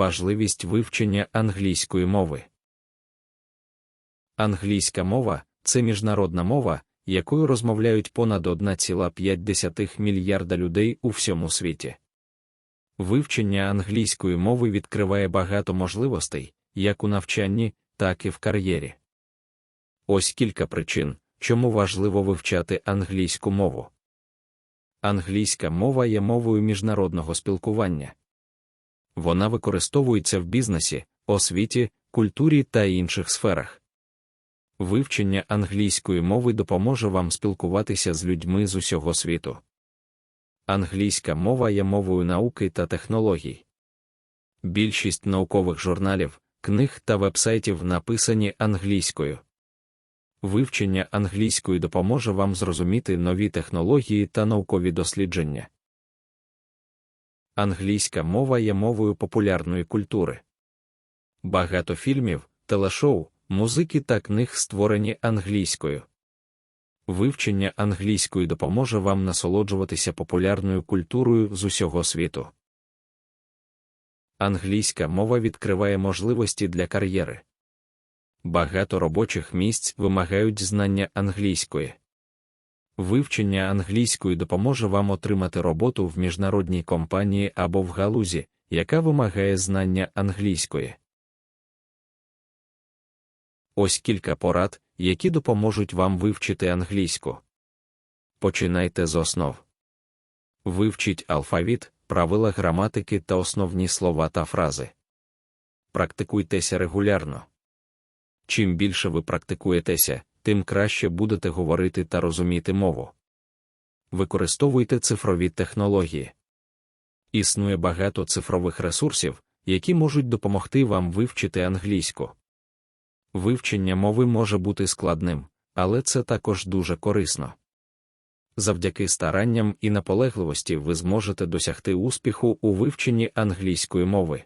Важливість вивчення англійської мови. Англійська мова це міжнародна мова, якою розмовляють понад 1,5 мільярда людей у всьому світі. Вивчення англійської мови відкриває багато можливостей, як у навчанні, так і в кар'єрі. Ось кілька причин, чому важливо вивчати англійську мову. Англійська мова є мовою міжнародного спілкування. Вона використовується в бізнесі, освіті, культурі та інших сферах. Вивчення англійської мови допоможе вам спілкуватися з людьми з усього світу. Англійська мова є мовою науки та технологій. Більшість наукових журналів, книг та вебсайтів написані англійською. Вивчення англійської допоможе вам зрозуміти нові технології та наукові дослідження. Англійська мова є мовою популярної культури. Багато фільмів, телешоу, музики та книг створені англійською. Вивчення англійської допоможе вам насолоджуватися популярною культурою з усього світу. Англійська мова відкриває можливості для кар'єри. Багато робочих місць вимагають знання англійської. Вивчення англійської допоможе вам отримати роботу в міжнародній компанії або в галузі, яка вимагає знання англійської. Ось кілька порад, які допоможуть вам вивчити англійську. Починайте з основ. Вивчіть алфавіт, правила граматики та основні слова та фрази. Практикуйтеся регулярно. Чим більше ви практикуєтеся, тим краще будете говорити та розуміти мову. Використовуйте цифрові технології. Існує багато цифрових ресурсів, які можуть допомогти вам вивчити англійську. Вивчення мови може бути складним, але це також дуже корисно. Завдяки старанням і наполегливості ви зможете досягти успіху у вивченні англійської мови.